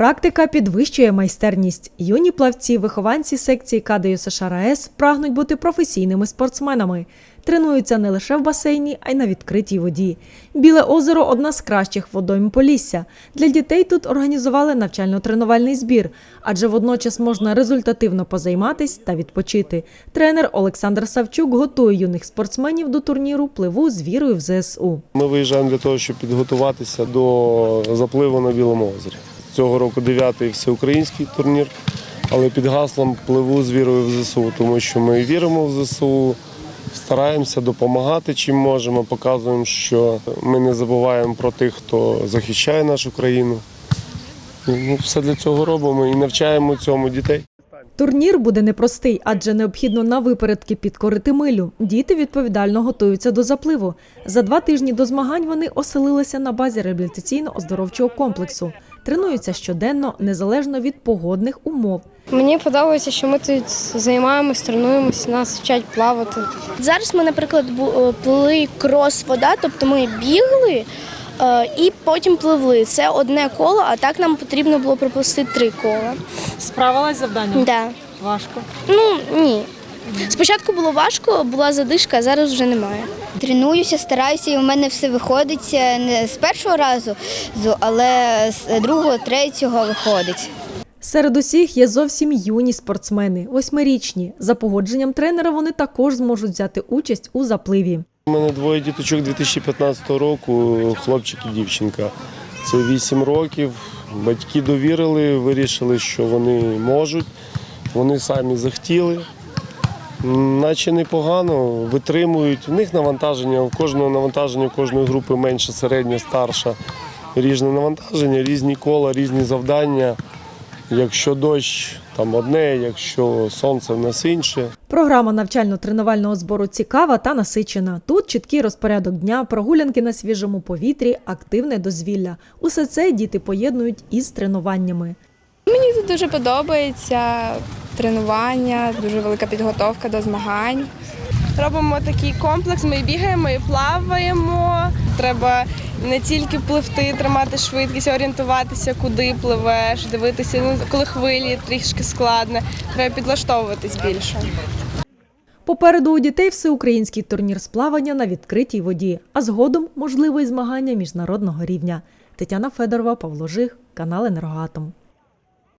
Практика підвищує майстерність. Юні плавці, вихованці секції КДЮ СШРАЕС прагнуть бути професійними спортсменами. Тренуються не лише в басейні, а й на відкритій воді. Біле озеро одна з кращих водойм Полісся. Для дітей тут організували навчально-тренувальний збір, адже водночас можна результативно позайматись та відпочити. Тренер Олександр Савчук готує юних спортсменів до турніру Пливу з вірою в ЗСУ. Ми виїжджаємо для того, щоб підготуватися до запливу на Білому озері. Цього року дев'ятий всеукраїнський турнір, але під гаслом пливу з вірою в ЗСУ, тому що ми віримо в ЗСУ, стараємося допомагати чим можемо, показуємо, що ми не забуваємо про тих, хто захищає нашу країну. Ну, все для цього робимо і навчаємо цьому дітей. Турнір буде непростий, адже необхідно на випередки підкорити милю. Діти відповідально готуються до запливу. За два тижні до змагань вони оселилися на базі реабілітаційно-оздоровчого комплексу. Тренуються щоденно, незалежно від погодних умов. Мені подобається, що ми тут займаємось, тренуємось, нас вчать плавати. Зараз ми, наприклад, е, плили крос-вода, тобто ми бігли е, і потім пливли. Це одне коло, а так нам потрібно було проплисти три кола. Справилась завдання? Да. Важко. Ну ні. Спочатку було важко, була задишка, а зараз вже немає. Тренуюся, стараюся, і у мене все виходить е, не з першого разу, але з другого, третього виходить. Серед усіх є зовсім юні спортсмени, восьмирічні. За погодженням тренера вони також зможуть взяти участь у запливі. У мене двоє діточок 2015 року, хлопчик і дівчинка. Це 8 років. Батьки довірили, вирішили, що вони можуть. Вони самі захотіли. Наче непогано, витримують. У них навантаження, у кожного навантаження, у кожної групи менше, середня, старша. Різне навантаження, різні кола, різні завдання. Якщо дощ, там одне, якщо сонце в нас інше. Програма навчально-тренувального збору цікава та насичена. Тут чіткий розпорядок дня, прогулянки на свіжому повітрі, активне дозвілля. Усе це діти поєднують із тренуваннями. Мені тут дуже подобається тренування, дуже велика підготовка до змагань. Робимо такий комплекс, ми і бігаємо, і плаваємо. Треба не тільки пливти, тримати швидкість, орієнтуватися, куди пливеш, дивитися, ну, коли хвилі трішки складно, треба підлаштовуватись більше. Попереду у дітей всеукраїнський турнір з плавання на відкритій воді, а згодом можливо і змагання міжнародного рівня. Тетяна Федорова, Павло Жих, канал Енергоатом.